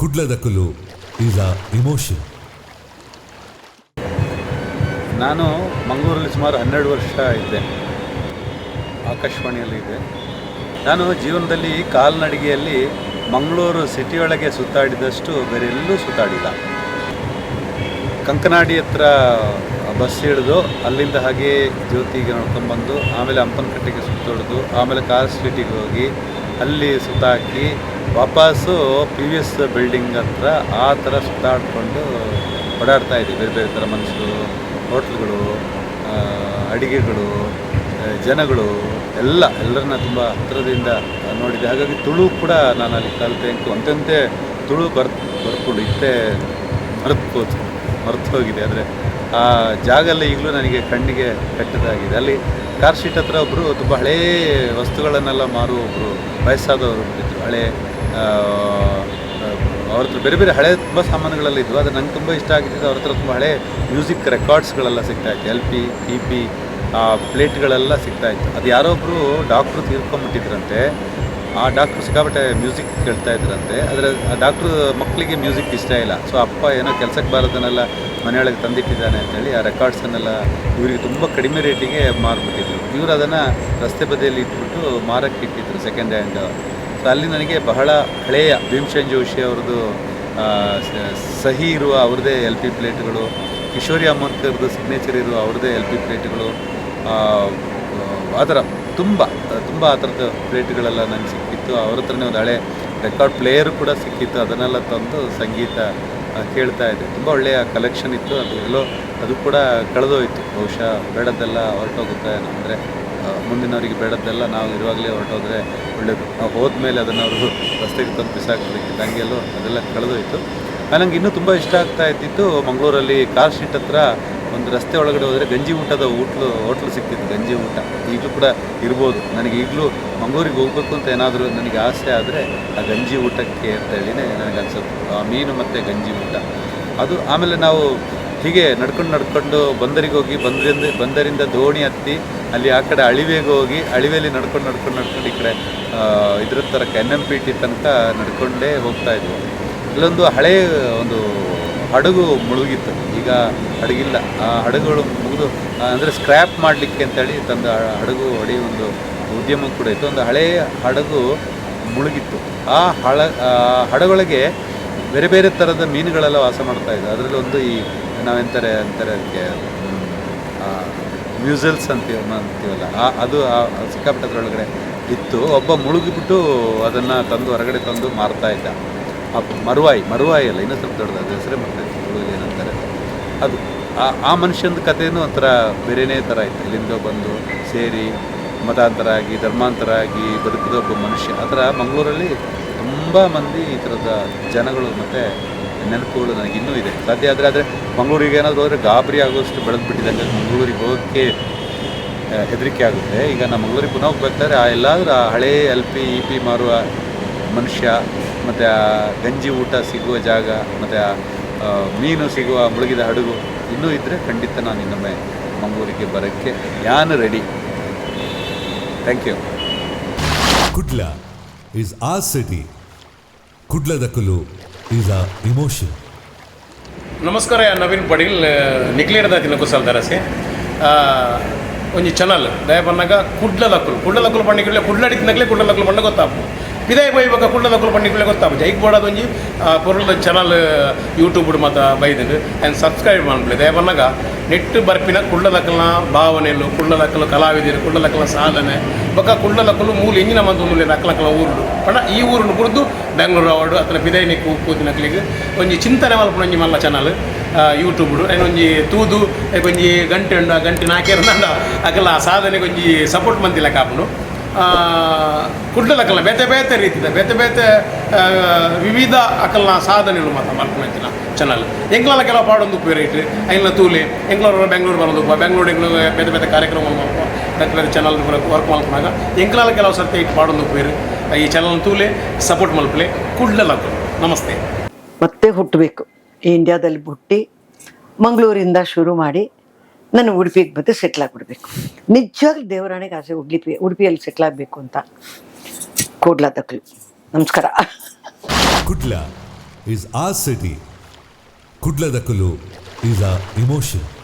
ಕುಡ್ಲದಕಲು is a emotion ನಾನು ಮಂಗಳೂರಲ್ಲಿ ಸುಮಾರು ಹನ್ನೆರಡು ವರ್ಷ ಇದ್ದೆ. ಆಕಾಶವಾಣಿಯಲ್ಲಿ ಇದೆ ನಾನು ಜೀವನದಲ್ಲಿ ಕಾಲ್ನಡಿಗೆಯಲ್ಲಿ ಮಂಗಳೂರು ಸಿಟಿಯೊಳಗೆ ಸುತ್ತಾಡಿದಷ್ಟು ಬೇರೆ ಎಲ್ಲೂ ಸುತ್ತಾಡಿಲ್ಲ. ಕಂಕನಾಡಿ ಹತ್ರ ಬಸ್ ಹಿಡಿದು ಅಲ್ಲಿಂದ ಹಾಗೆ ಜ್ಯೋತಿಗೆ ನೋಡ್ಕೊಂಡ್ಬಂದು, ಆಮೇಲೆ ಹಂಪನಕಟ್ಟೆಗೆ ಸುತ್ತೊಡೆದು, ಆಮೇಲೆ ಕಾರ್ ಸ್ಟ್ರೀಟಿಗೆ ಹೋಗಿ ಅಲ್ಲಿ ಸುತ್ತಾಕಿ ವಾಪಸ್ಸು ಪಿ ವಿ ಎಸ್ ಬಿಲ್ಡಿಂಗ್ ಹತ್ರ ಆ ಥರ ಸುತ್ತಾಡಿಕೊಂಡು ಓಡಾಡ್ತಾ ಇದ್ವಿ. ಬೇರೆ ಬೇರೆ ಥರ ಮನುಷ್ಯರು ಹೋಟ್ಲುಗಳು ಅಡಿಗೆಗಳು ಜನಗಳು, ಎಲ್ಲ, ಎಲ್ಲರನ್ನ ತುಂಬ ಹತ್ರದಿಂದ ನೋಡಿದೆ ಹಾಗಾಗಿ ತುಳು ಕೂಡ ನಾನು ಅಲ್ಲಿ ಕಲಿತೆ ಅಂತೆ ತುಳು ಬರ್, ಬರ್ಕೊಂಡು ಇಷ್ಟೇ ಮರೆತು ಮರೆತು ಹೋಗಿದೆ. ಆದರೆ ಆ ಜಾಗ ಎಲ್ಲ ಈಗಲೂ ನನಗೆ ಕಣ್ಣಿಗೆ ಕಟ್ಟದಾಗಿದೆ. ಅಲ್ಲಿ ಕಾರ್ ಶೀಟ್ ಹತ್ರ ಒಬ್ಬರು ತುಂಬ ಹಳೇ ವಸ್ತುಗಳನ್ನೆಲ್ಲ ಮಾರುವ ಒಬ್ಬರು ವಯಸ್ಸಾದವರು ಇದ್ದರು ಹಳೆ ಅವ್ರ ಹತ್ರ ಬೇರೆ ಬೇರೆ ಹಳೆ ತುಂಬ ಸಾಮಾನುಗಳೆಲ್ಲ ಇದ್ವು. ಅದು ನಂಗೆ ತುಂಬ ಇಷ್ಟ ಆಗಿದ್ದು ಅವ್ರ ಹತ್ರ ತುಂಬ ಹಳೆ ಮ್ಯೂಸಿಕ್ ರೆಕಾರ್ಡ್ಸ್ಗಳೆಲ್ಲ ಸಿಗ್ತಾ ಇತ್ತು. ಎಲ್ ಪಿ ಪಿ ಆ ಪ್ಲೇಟ್ಗಳೆಲ್ಲ ಸಿಗ್ತಾ ಇತ್ತು. ಅದು ಯಾರೊಬ್ಬರು ಡಾಕ್ಟ್ರು ತೀರ್ಕೊಂಬಿಟ್ಟಿದ್ರಂತೆ ಆ ಡಾಕ್ಟ್ರು ಸಿಕ್ಕಾಪಟ್ಟೆ ಮ್ಯೂಸಿಕ್ ಕೇಳ್ತಾ ಇದ್ರಂತೆ. ಆದರೆ ಆ ಡಾಕ್ಟ್ರು ಮಕ್ಕಳಿಗೆ ಮ್ಯೂಸಿಕ್ ಇಷ್ಟ ಇಲ್ಲ. ಸೊ ಅಪ್ಪ ಏನೋ ಕೆಲಸಕ್ಕೆ ಬಾರದನ್ನೆಲ್ಲ ಮನೆಯೊಳಗೆ ತಂದಿಟ್ಟಿದ್ದಾನೆ ಅಂತೇಳಿ ಆ ರೆಕಾರ್ಡ್ಸನ್ನೆಲ್ಲ ಇವರಿಗೆ ತುಂಬ ಕಡಿಮೆ ರೇಟಿಗೆ ಮಾರ್ಬಿಟ್ಟಿದ್ರು. ಇವರು ಅದನ್ನು ರಸ್ತೆ ಬದಿಯಲ್ಲಿ ಇಟ್ಬಿಟ್ಟು ಮಾರಕ್ಕೆ ಇಟ್ಟಿದ್ರು ಸೆಕೆಂಡ್ ಹ್ಯಾಂಡ್ ಸೊ ಅಲ್ಲಿ ನನಗೆ ಬಹಳ ಹಳೆಯ ಭೀಮಸೇನ್ ಜೋಶಿ ಅವ್ರದ್ದು ಸಹಿ ಇರುವ ಅವ್ರದ್ದೇ ಎಲ್ ಪಿ ಪ್ಲೇಟ್ಗಳು ಕಿಶೋರಿ ಅಮೋನ್ಕರ್ದು ಸಿಗ್ನೇಚರ್ ಇರುವ ಅವ್ರದ್ದೇ ಎಲ್ ಪಿ ಪ್ಲೇಟ್ಗಳು ಆ, ಥರ ತುಂಬ ತುಂಬ ಆ ಥರದ ಪ್ಲೇಟ್ಗಳೆಲ್ಲ ನನಗೆ ಸಿಕ್ಕಿತ್ತು. ಅವ್ರ ಹತ್ರನೇ ಒಂದು ಹಳೆ ರೆಕಾರ್ಡ್ ಪ್ಲೇಯರು ಕೂಡ ಸಿಕ್ಕಿತ್ತು. ಅದನ್ನೆಲ್ಲ ತಂದು ಸಂಗೀತ ಕೇಳ್ತಾ ಇದ್ದೆ. ತುಂಬ ಒಳ್ಳೆಯ ಕಲೆಕ್ಷನ್ ಇತ್ತು. ಅದು ಎಲ್ಲೋ ಅದು ಕೂಡ ಕಳೆದೋಯ್ತು. ಬಹುಶಃ ಬೇಡದ್ದೆಲ್ಲ ಹೊರಟೋಗುತ್ತೆ ಅಂದರೆ ಮುಂದಿನವರಿಗೆ ಬೇಡದ್ದೆಲ್ಲ ನಾವು ಇರುವಾಗಲೇ ಹೊರಟೋದ್ರೆ ಒಳ್ಳೆಯದು ನಾವು ಹೋದ್ಮೇಲೆ ಅದನ್ನು ಅವರು ರಸ್ತೆಗೆ ತಂದು ಬಿಸಾಕಬೇಕಿತ್ತು ಹಂಗೆಲ್ಲೋ ಅದೆಲ್ಲ ಕಳೆದೋಯ್ತು. ನನಗೆ ಇನ್ನೂ ತುಂಬ ಇಷ್ಟ ಆಗ್ತಾ ಇದ್ದಿತ್ತು ಮಂಗಳೂರಲ್ಲಿ ಕಾರ್ ಶೀಟ್ ಹತ್ರ ಒಂದು ರಸ್ತೆ ಒಳಗಡೆ ಹೋದರೆ ಗಂಜಿ ಊಟದ ಹೋಟ್ಲು ಹೋಟ್ಲು ಸಿಗ್ತಿತ್ತು ಗಂಜಿ ಊಟ. ಈಗಲೂ ಕೂಡ ಇರ್ಬೋದು. ನನಗೆ ಈಗಲೂ ಮಂಗಳೂರಿಗೆ ಹೋಗ್ಬೇಕು ಅಂತ ಏನಾದರೂ ನನಗೆ ಆಸೆ ಆದರೆ ಆ ಗಂಜಿ ಊಟಕ್ಕೆ ಅಂತ ಹೇಳಿನೇ ನನಗೆ ಅನ್ಸುತ್ತೆ. ಆ ಮೀನು ಮತ್ತು ಗಂಜಿ ಊಟ. ಅದು ಆಮೇಲೆ ನಾವು ಹೀಗೆ ನಡ್ಕೊಂಡು ನಡ್ಕೊಂಡು ಬಂದರಿಗೆ ಹೋಗಿ ಬಂದರಿಂದ ಬಂದರಿಂದ ದೋಣಿ ಹತ್ತಿ ಅಲ್ಲಿ ಆ ಕಡೆ ಅಳಿವೆಗೆ ಹೋಗಿ ಅಳಿವೆಯಲ್ಲಿ ನಡ್ಕೊಂಡು ನಡ್ಕೊಂಡು ನಡ್ಕೊಂಡು ಈ ಕಡೆ ಇದ್ರ ಥರಕ್ಕೆ ಎನ್ ಎಂ ಪಿ ಟಿ ತನಕ ನಡ್ಕೊಂಡೇ ಹೋಗ್ತಾ ಇದ್ವಿ. ಇಲ್ಲೊಂದು ಹಳೆಯ ಒಂದು ಹಡಗು ಮುಳುಗಿತ್ತು. ಈಗ ಹಡಗಿಲ್ಲ. ಆ ಹಡಗುಗಳು ಮುಗಿದು ಅಂದರೆ ಸ್ಕ್ರ್ಯಾಪ್ ಮಾಡಲಿಕ್ಕೆ ಅಂತೇಳಿ ತಂದ ಹಡಗು ಹೊಡಿ ಒಂದು ಉದ್ಯಮ ಕೂಡ ಇತ್ತು. ಒಂದು ಹಳೆಯ ಹಡಗು ಮುಳುಗಿತ್ತು. ಆ ಹಳ ಹಡಗೊಳಗೆ ಬೇರೆ ಬೇರೆ ಥರದ ಮೀನುಗಳೆಲ್ಲ ವಾಸ ಮಾಡ್ತಾ ಇದ್ದವು ಅದರಲ್ಲಿ ಒಂದು ಈ ನಾವೆಂತಾರೆ ಅಂತಾರೆ ಅದಕ್ಕೆ ಮ್ಯೂಸಲ್ಸ್ ಅಂತೀವಿ, ಅಂತೀವಲ್ಲ, ಆ ಅದು ಆ ಸಿಕ್ಕಾಪಟ್ಟದ್ರೊಳಗಡೆ ಇತ್ತು. ಒಬ್ಬ ಮುಳುಗಿಬಿಟ್ಟು ಅದನ್ನು ತಂದು ಹೊರಗಡೆ ತಂದು ಮಾರ್ತಾ ಇದ್ದ. ಮರುವಾಯಿ ಮರುವಾಯಿ ಅಲ್ಲ ಇನ್ನೊಂದು ಸ್ವಲ್ಪ ದೊಡ್ಡದು ಅದು ಹೆಸರೇ ಮಾಡ್ತಾರೆ ಏನಂತಾರೆ. ಅದು ಆ ಆ ಮನುಷ್ಯನ ಕಥೆಯೂ ಒಂಥರ ಬೇರೆನೇ ಥರ ಇತ್ತು. ಇಲ್ಲಿಂದ ಬಂದು ಸೇರಿ ಮತಾಂತರ ಆಗಿ ಧರ್ಮಾಂತರ ಆಗಿ ಬದುಕಿದ ಒಬ್ಬ ಮನುಷ್ಯ. ಆ ಥರ ಮಂಗಳೂರಲ್ಲಿ ತುಂಬ ಮಂದಿ ಈ ಥರದ ಜನಗಳು ಮತ್ತು ನೆನಪುಗಳು ನನಗೆ ಇನ್ನೂ ಇದೆ. ಸಾಧ್ಯ ಆದರೆ ಆದರೆ ಮಂಗಳೂರಿಗೆ ಏನಾದರೂ ಹೋದರೆ ಗಾಬರಿ ಆಗೋಷ್ಟು ಬೆಳೆದು ಬಿಟ್ಟಿದ್ದಂಗೆ ಮಂಗಳೂರಿಗೆ ಹೋಗೋಕ್ಕೆ ಹೆದರಿಕೆ ಆಗುತ್ತೆ. ಈಗ ನಮ್ಮ ಮಂಗಳೂರಿಗೆ ಪುನಃ ಹೋಗ್ಬೇಕಾದ್ರೆ ಆ ಎಲ್ಲಾದರೂ ಆ ಹಳೇ ಎಲ್ ಪಿ, ಇ ಪಿ ಮಾರುವ ಮನುಷ್ಯ ಮತ್ತು ಆ ಗಂಜಿ ಊಟ ಸಿಗುವ ಜಾಗ ಮತ್ತು ಆ ಮೀನು ಸಿಗುವ ಮುಳುಗಿದ ಹಡಗು ಇನ್ನೂ ಇದ್ದರೆ ಖಂಡಿತ ನಾನು ಇನ್ನೊಮ್ಮೆ ಮಂಗಳೂರಿಗೆ ಬರೋಕ್ಕೆ ಯಾನು ready thank you Kudla is a city ಕುಡ್ಲದಕಲು is a emotion ನಮಸ್ಕಾರ ನವೀನ್ ಪಡೀಲ್ ನಿಕ್ಲೇರದ ದಿನ ಕುಸಲ್ ದರಸೆ ಒಂಜಿ ಚಾನಲ್ ದಯ ಪನ್ನಾಗ ಕುಡ್ಲದಕ್ಕಲು ಕುಡ್ಲದಕ್ಕಲು ಪಂಡಿಗೆ ಕುಡ್ಲ ಕುಡ್ಲದಕ್ಕಲು ಪಂಡ ಗೊತ್ತಾಪು. ಬೈ, ಇವಾಗ ಕುಡ್ಲದಕ್ಕಲು ಪಂಡಿಗೆ ಗೊತ್ತಾಗ ಜೈಕ್ ಬೋಡದ ಒಂಜಿ ಪೊರುಳ ಚಾನಲ್ ಯೂಟ್ಯೂಬ್ ಮಾತ ಬೈದಿದ್ದು. ಆ್ಯಂಡ್ ಸಬ್ಸ್ಕ್ರೈಬ್ ಮಾಡ್ಬಿಡಿ. ಬಂದಾಗ ನೆಟ್ಟು ನೆಟ್ ಬರ್ಪಿನ ಕುಳ್ಳದಕ್ಕಲ್ನ ಭಾವನೆಲು ಕುಳ್ಳದಕ್ಕಲು ಕಲಾವಿದರು ಕುಳ್ಳದಕ್ಕಲ ಸಾಧನೆ. ಬೊಕ್ಕ ಕುಳ್ಳದಕ್ಕಲು ಮೂಲ ಇಂಜಿನ ಮಂದು ಮೂಲ ನಕ್ಕಲಕ್ಕಲ ಊರು ಪಣ, ಈ ಊರನ್ನು ಕುಡಿದು ಬೆಂಗಳೂರು ಅವಾರ್ಡು ಬಿದೈನಿ ನಿಕ್ಕು ಕೂತಿನಕ್ಲಿಗೆ ಒಂಜಿ ಚಿಂತನೆ ಮಲ್ಪ ಒಂಜಿ ಮಲ್ಲ ಚಾನಲ್ ಯೂಟ್ಯೂಬ್ ಏನು ಒಂಜಿ ತೂದು ಒಂಜಿ ಗಂಟೆ ಉಂಡ, ಗಂಟೆ ನಾಕೇರು ಅಕಲ್ಲ ಆ ಸಾಧನೆಗೆ ಒಂಜಿ ಸಪೋರ್ಟ್ ಮಂದಿಲ್ಲ ಕಾಪುನು. ಕುಡ್ಲಕ್ಕಲ್ಲ ಬೇತೆ ಬೇತೆ ರೀತಿದ ಬೇತೆ ಬೇತೆ ಆ, ವಿವಿಧ ಅಕಲ್ನ ಸಾಧನೆಗಳು ಮಾತ್ರ ಮಲ್ಪನಂಚಿನ ಚಾನಲ್ ಎಂಗ್ಲಾಲ ಕೆಲವು ಪಾಡೊಂದು ಪೇರೇಟ್ ಐನ ತೂಲೆ ಎಂಗ್ಲೂರು ಬೆಂಗಳೂರು ಬರೋದು ಬೆಂಗಳೂರು ಎಂಗ್ಳೂರು ಬೇತೆ ಬೇತೆ ಕಾರ್ಯಕ್ರಮ ಬೇತೆ ಬೇತೆ ಚಾನಲ್ ವರ್ಕ್ ಮಾಡ್ಕೊಂಡಾಗ ಎಂಗ್ಲಾಲ ಕೆಲವು ಸರ್ತಿ ಇಟ್ಟು ಪಾಡೊಂದು ಪೇರು ಈ ಚಾನಲ್ ತೂಲೆ ಸಪೋರ್ಟ್ ಮಲ್ಪಲೆ ಕುಡ್ಲಕ್ಕ ನಮಸ್ತೆ. ಮತ್ತೆ ಹುಟ್ಟಬೇಕು ಇಂಡಿಯಾದಲ್ಲಿ ಹುಟ್ಟಿ ಮಂಗಳೂರಿಂದ ಶುರು ಮಾಡಿ ನಾನು ಉಡುಪಿಗೆ ಬಂದು ಸೆಟ್ಲ್ ಆಗಿಬಿಡ್ಬೇಕು. ನಿಜವಾಗ್ಲೂ ದೇವರಾಣಿಗೆ ಆಸೆ ಉಡುಪಿ, ಉಡುಪಿಯಲ್ಲಿ ಸೆಟ್ಲ್ ಆಗಬೇಕು ಅಂತ. ಕೂಡ್ಲಾದಕ್ಲು ನಮಸ್ಕಾರ. Kudla is a city Kudla ದಕ್ಕಲು is ಆ emotion.